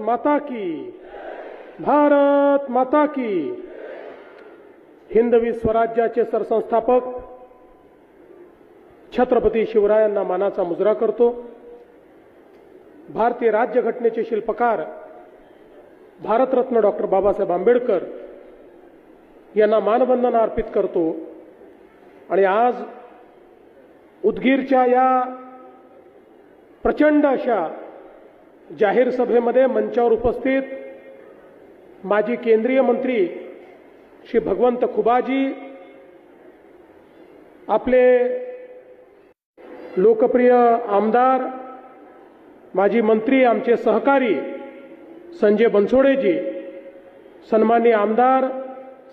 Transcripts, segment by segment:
माता की। भारत माता की। हिंदवी स्वराज्याचे सरसंस्थापक छत्रपती शिवरायांना मानाचा मुजरा करतो. भारतीय राज्यघटनेचे शिल्पकार भारतरत्न डॉक्टर बाबासाहेब आंबेडकर यांना मानवंदना अर्पित करतो. आणि आज उदगीरच्या या प्रचंड अशा जाहीर सभेमध्ये मंचावर उपस्थित माजी केंद्रीय मंत्री श्री भगवंत खुबाजी आपले लोकप्रिय आमदार माजी मंत्री आमचे सहकारी संजय बनसोडेजी सन्मान्य आमदार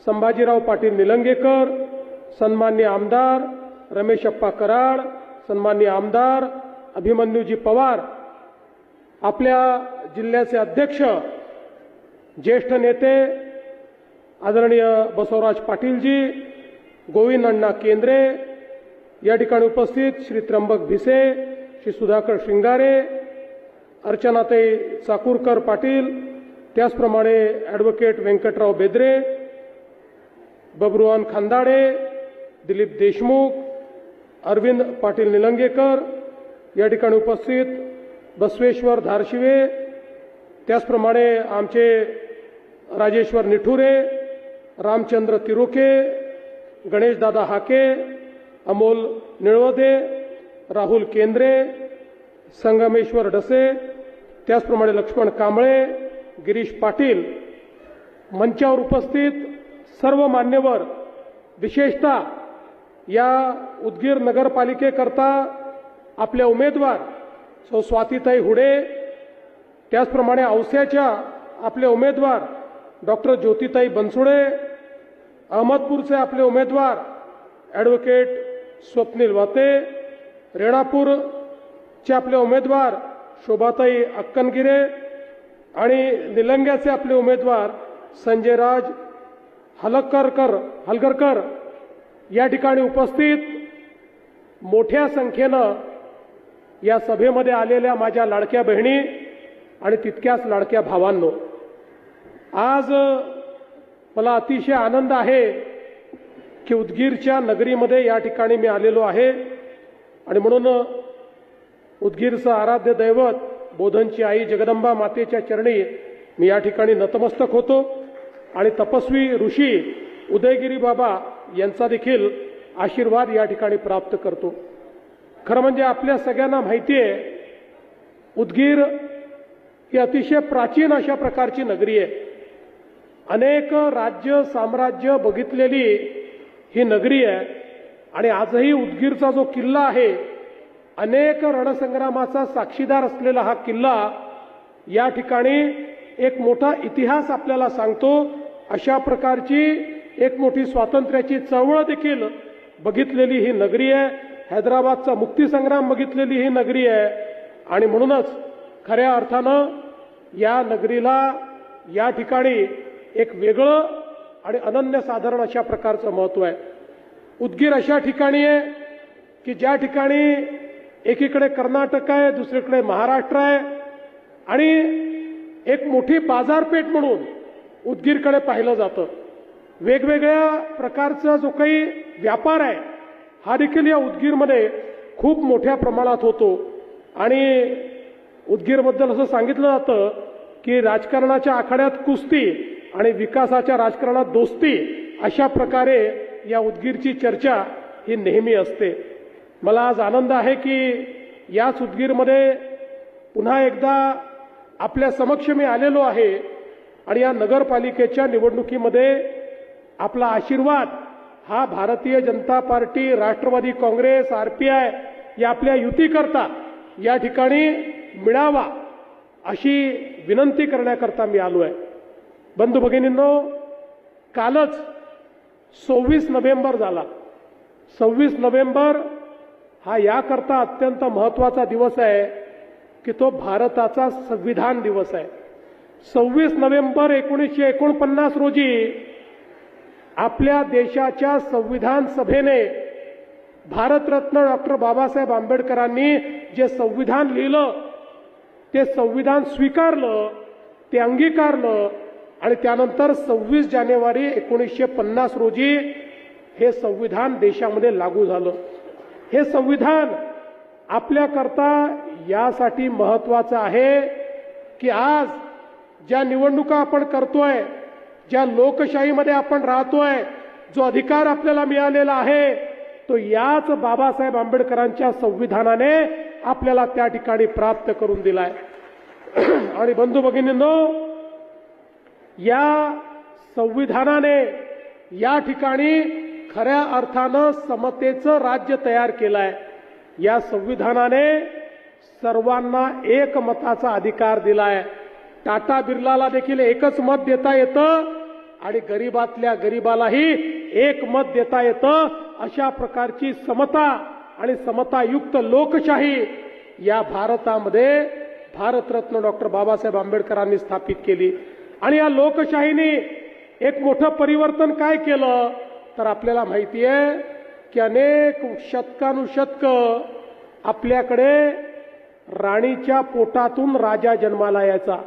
संभाजीराव पाटील निलंगेकर सन्मान्य आमदार रमेश अप्पा कराड सन्मान्य आमदार अभिमन्यूजी पवार आपल्या जिल्ह्याचे अध्यक्ष ज्येष्ठ नेते आदरणीय बसवराज पाटीलजी गोविंद अण्णा केंद्रे या ठिकाणी उपस्थित श्री त्र्यंबक भिसे श्री सुधाकर शिंगारे अर्चनाताई चाकूरकर पाटील त्याचप्रमाणे ॲडव्होकेट व्यंकटराव बेद्रे बबरुवान खांदाडे दिलीप देशमुख अरविंद पाटील निलंगेकर या ठिकाणी उपस्थित बसवेश्वर धारशिवे त्याचप्रमाणे आमचे राजेश्वर निठुरे रामचंद्र तिरोके गणेशदादा हाके अमोल निळवदे राहुल केंद्रे संगमेश्वर डसे त्याचप्रमाणे लक्ष्मण कांबळे गिरीश पाटील. मंचावर उपस्थित सर्व मान्यवर विशेषतः या उदगीर नगरपालिकेकरता आपल्या उमेदवार सौ स्वातीताई हुडे त्याचप्रमाणे औस्याच्या आपले उमेदवार डॉक्टर ज्योतिताई बनसुडे अहमदपूरचे आपले उमेदवार ॲडव्होकेट स्वप्नील वाते रेणापूरचे आपले उमेदवार शोभाताई अक्कनगिरे आणि निलंग्याचे आपले उमेदवार संजय राज हलकरकर हलगरकर या ठिकाणी उपस्थित मोठ्या संख्येनं या सभेमध्ये आलेल्या माझ्या लाडक्या बहिणी आणि तितक्याच लाडक्या भावांनो आज मला अतिशय आनंद आहे की उदगीरच्या नगरीमध्ये या ठिकाणी मी आलेलो आहे आणि म्हणून उदगीरचं आराध्य दैवत बोधनची आई जगदंबा मातेच्या चरणी मी या ठिकाणी नतमस्तक होतो आणि तपस्वी ऋषी उदयगिरी बाबा यांचा देखील आशीर्वाद या ठिकाणी प्राप्त करतो. खरं म्हणजे आपल्या सगळ्यांना माहिती आहे उदगीर ही अतिशय प्राचीन अशा प्रकारची नगरी आहे. अनेक राज्य साम्राज्य बघितलेली ही नगरी आहे आणि आजही उदगीरचा जो किल्ला आहे अनेक रणसंग्रामाचा साक्षीदार असलेला हा किल्ला या ठिकाणी एक मोठा इतिहास आपल्याला सांगतो. अशा प्रकारची एक मोठी स्वातंत्र्याची चळवळ देखील बघितलेली ही नगरी आहे. हैदराबादचा मुक्तीसंग्राम बघितलेली ही नगरी आहे. आणि म्हणूनच खऱ्या अर्थानं या नगरीला या ठिकाणी एक वेगळं आणि अनन्यसाधारण अशा प्रकारचं महत्त्व आहे. उदगीर अशा ठिकाणी आहे की ज्या ठिकाणी एकीकडे कर्नाटक आहे दुसरीकडे महाराष्ट्र आहे. आणि एक मोठी बाजारपेठ म्हणून उदगीरकडे पाहिलं जातं. वेगवेगळ्या प्रकारचा जो काही व्यापार आहे हा देखील या उदगीरमध्ये खूप मोठ्या प्रमाणात होतो. आणि उदगीरबद्दल असं सांगितलं जातं की राजकारणाच्या आखाड्यात कुस्ती आणि विकासाच्या राजकारणात दोस्ती अशा प्रकारे या उदगीरची चर्चा ही नेहमी असते. मला आज आनंद आहे की याच उदगीरमध्ये पुन्हा एकदा आपल्या समक्ष मी आलेलो आहे आणि या नगरपालिकेच्या निवडणुकीमध्ये आपला आशीर्वाद हा Bharatiya Janata party Rashtravadi Congress RPI या आपल्या युतीकरता या ठिकाणी मिळावा अशी विनंती करण्याकरता मी आलो आहे. बंधू भगिनींनो कालच सव्वीस नोव्हेंबर झाला. सव्वीस नोव्हेंबर हा याकरता अत्यंत महत्त्वाचा दिवस आहे की तो भारताचा संविधान दिवस आहे. सव्वीस नोव्हेंबर एकोणीसशे एकोणपन्नास रोजी आपल्या देशाच्या संविधान सभेने भारतरत्न डॉक्टर बाबासाहेब आंबेडकरांनी जे संविधान लिहिलं ते संविधान स्वीकारलं ते अंगीकारलं आणि त्यानंतर सव्वीस जानेवारी एकोणीसशे पन्नास रोजी हे संविधान देशामध्ये लागू झालं. हे संविधान आपल्याकरता यासाठी महत्वाचं आहे की आज ज्या निवडणुका आपण करतोय ज्या लोकशाहीमध्ये आपण राहतोय जो अधिकार आपल्याला मिळालेला आहे तो याच बाबासाहेब आंबेडकरांच्या संविधानाने आपल्याला त्या ठिकाणी प्राप्त करून दिलाय. आणि बंधू भगिनींनो या संविधानाने या ठिकाणी खऱ्या अर्थानं समतेचं राज्य तयार केलं आहे या संविधानाने सर्वांना एकमताचा अधिकार दिलाय. टाटा बिर्लाला देखील एकच मत देता येतं. आणि गरीबातल्या गरीबालाही एक मत देता येतं. अशा प्रकारची समता आणि समतायुक्त लोकशाही या भारतामध्ये भारतरत्न डॉक्टर बाबासाहेब आंबेडकरांनी स्थापित केली. आणि या लोकशाहीने एक मोठं परिवर्तन काय केलं? तर आपल्याला माहिती आहे की अनेक शतकानुशतक आपल्याकडे राणीच्या पोटातून राजा जन्माला यायचा.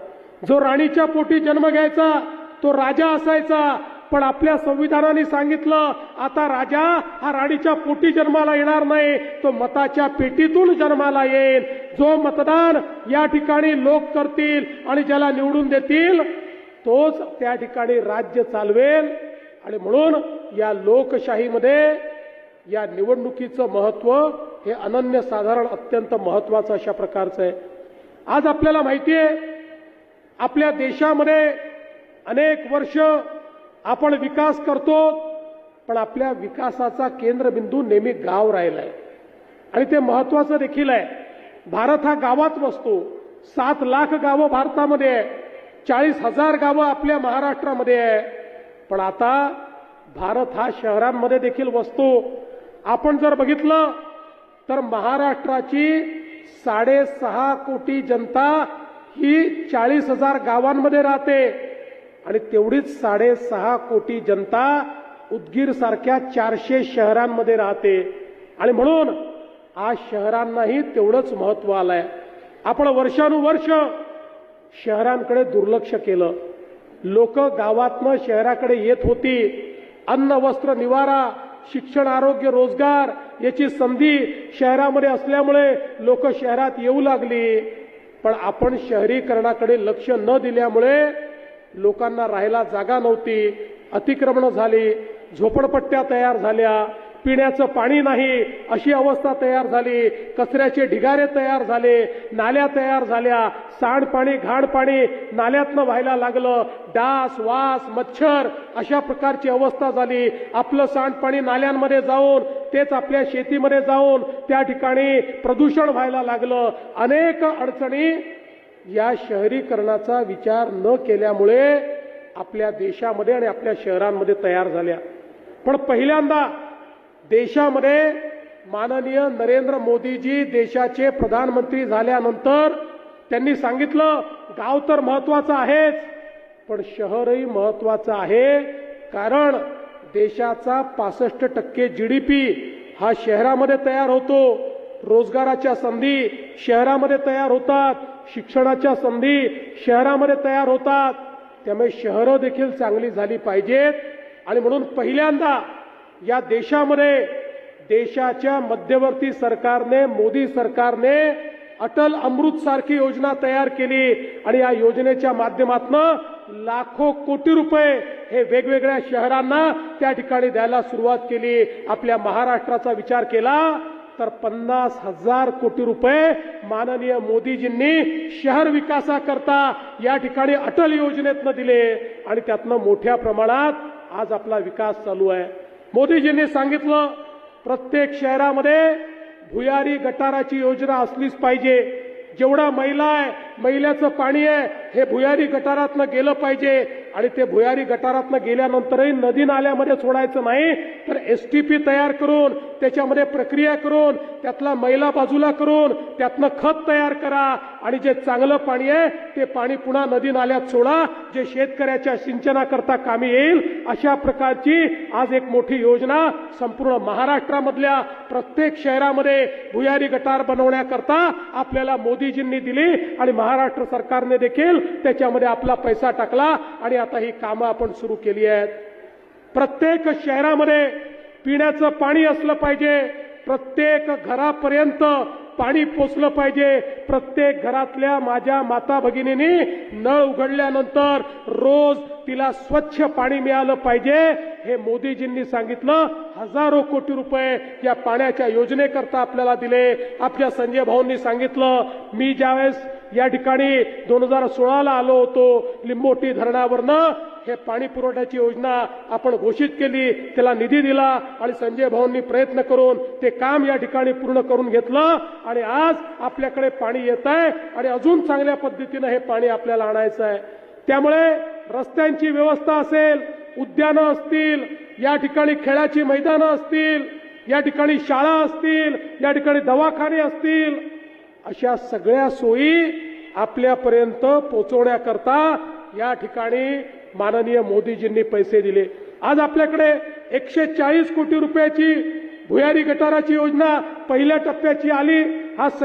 जो राणीच्या पोटी जन्म घ्यायचा तो राजा असायचा. पण आपल्या संविधानाने सांगितलं आता राजा हा राणीच्या पोटी जन्माला येणार नाही तो मताच्या पेटीतून जन्माला येईल. जो मतदान या ठिकाणी लोक करतील आणि ज्याला निवडून देतील तोच त्या ठिकाणी राज्य चालवेल. आणि म्हणून या लोकशाहीमध्ये या निवडणुकीचं महत्त्व हे अनन्यसाधारण अत्यंत महत्वाचं अशा प्रकारचं आहे. आज आपल्याला माहिती आहे आपल्या देशामध्ये अनेक वर्ष आपण विकास करतो पण आपल्या विकासाचा केंद्रबिंदू नेहमी गाव राहिलाय. आणि ते महत्वाचं देखील आहे. भारत हा गावात बसतो सात लाख गावं भारतामध्ये आहे. चाळीस हजार गावं आपल्या महाराष्ट्रामध्ये आहे. पण आता भारत हा शहरांमध्ये देखील वसतो. आपण जर बघितलं तर महाराष्ट्राची साडेसहा कोटी जनता ही चाळीस हजार गावांमध्ये राहते. आणि तेवढीच साडेसहा कोटी जनता उदगीर सारख्या चारशे शहरांमध्ये राहते. आणि म्हणून आज शहरांनाही तेवढंच महत्त्व आलंय. आपण वर्षानुवर्ष शहरांकडे दुर्लक्ष केलं. लोक गावातनं शहराकडे येत होती. अन्न वस्त्र निवारा शिक्षण आरोग्य रोजगार याची संधी शहरामध्ये असल्यामुळे लोक शहरात येऊ लागली. पण आपण शहरीकरणाकडे लक्ष न दिल्यामुळे लोकांना राहायला जागा नव्हती अतिक्रमणं झाली झोपडपट्ट्या तयार झाल्या पिण्याचं पाणी नाही अशी अवस्था तयार झाली कचऱ्याचे ढिगारे तयार झाले नाल्या तयार झाल्या सांडपाणी घाणपाणी नाल्यातनं व्हायला लागलं डास वास मच्छर अशा प्रकारची अवस्था झाली. आपलं सांडपाणी नाल्यांमध्ये जाऊन तेच आपल्या शेतीमध्ये जाऊन त्या ठिकाणी प्रदूषण व्हायला लागलं. अनेक अडचणी या शहरीकरणाचा विचार न केल्यामुळे आपल्या देशामध्ये आणि आपल्या शहरांमध्ये तयार झाल्या. पण पहिल्यांदा देशामध्ये माननीय नरेंद्र मोदीजी देशाचे प्रधानमंत्री झाल्यानंतर त्यांनी सांगितलं गाव तर महत्वाचं आहेच पण शहरही महत्वाचं आहे कारण देशाचा पासष्ट टक्के जीडीपी हा शहरामध्ये तयार होतो. रोजगाराच्या संधी शहरामध्ये तयार होतात. शिक्षणाच्या संधी शहरामध्ये तयार होतात त्यामुळे शहरं देखील चांगली झाली पाहिजेत. आणि म्हणून पहिल्यांदा या देशामध्ये देशाच्या मध्यवर्ती सरकारने मोदी सरकारने अटल अमृत सारखी योजना तयार केली. आणि या योजनेच्या माध्यमातून लाखो कोटी रुपये हे वेगवेगळ्या शहरांना त्या ठिकाणी द्यायला सुरुवात केली. आपल्या महाराष्ट्राचा विचार केला तर पन्नास हजार कोटी रुपये माननीय मोदीजींनी शहर विकासाकरता या ठिकाणी अटल योजनेतनं दिले. आणि त्यातनं मोठ्या प्रमाणात आज आपला विकास चालू आहे. मोदीजींनी सांगितलं प्रत्येक शहरामध्ये भुयारी गटाराची योजना असलीच पाहिजे. जेवढा महिला आहे मैल्याचं पाणी आहे हे भुयारी गटारातनं गेलं पाहिजे. आणि ते भुयारी गटारातनं गेल्यानंतरही नदी नाल्यामध्ये सोडायचं नाही तर एस टी पी तयार करून त्याच्यामध्ये प्रक्रिया करून त्यातला मैला बाजूला करून त्यातनं खत तयार करा. आणि जे चांगलं पाणी आहे ते पाणी पुन्हा नदी नाल्यात सोडा. जे शेतकऱ्याच्या सिंचनाकरता कामी येईल अशा प्रकारची आज एक मोठी योजना संपूर्ण महाराष्ट्रामधल्या प्रत्येक शहरामध्ये भुयारी गटार बनवण्याकरता आपल्याला मोदीजींनी दिली आणि महाराष्ट्र सरकारने देखील त्याच्यामध्ये आपला पैसा टाकला आणि आता ही कामं आपण सुरू केली आहेत. प्रत्येक शहरामध्ये पिण्याचं पाणी असलं पाहिजे. प्रत्येक घरापर्यंत पाणी पोचलं पाहिजे. प्रत्येक घरातल्या माझ्या माता भगिनींनी नळ उघडल्यानंतर रोज तिला स्वच्छ पाणी मिळालं पाहिजे. हे मोदीजींनी सांगितलं. हजारो कोटी रुपये या पाण्याच्या योजनेकरता आपल्याला दिले. आपल्या संजय भाऊंनी सांगितलं मी ज्यावेळेस या ठिकाणी दोन हजार सोळाला आलो होतो लिंबोटी धरणावरनं हे पाणी पुरवठ्याची योजना आपण घोषित केली त्याला निधी दिला आणि संजय भाऊंनी प्रयत्न करून ते काम या ठिकाणी पूर्ण करून घेतलं आणि आज आपल्याकडे पाणी येत आहे आणि अजून चांगल्या पद्धतीनं हे पाणी आपल्याला आणायचं आहे. त्यामुळे रस्त्यांची व्यवस्था असेल उद्यानं असतील या ठिकाणी खेळाची मैदानं असतील या ठिकाणी शाळा असतील या ठिकाणी दवाखाने असतील अशा सगळ्या सोयी आपल्यापर्यंत पोहोचवण्याकरता या ठिकाणी माननीय मोदीजींनी पैसे दिले. आज आपल्याकडे एकशे चाळीस कोटी रुपयाची भुयारी गटाराची योजना पहिल्या टप्प्याची आली. हा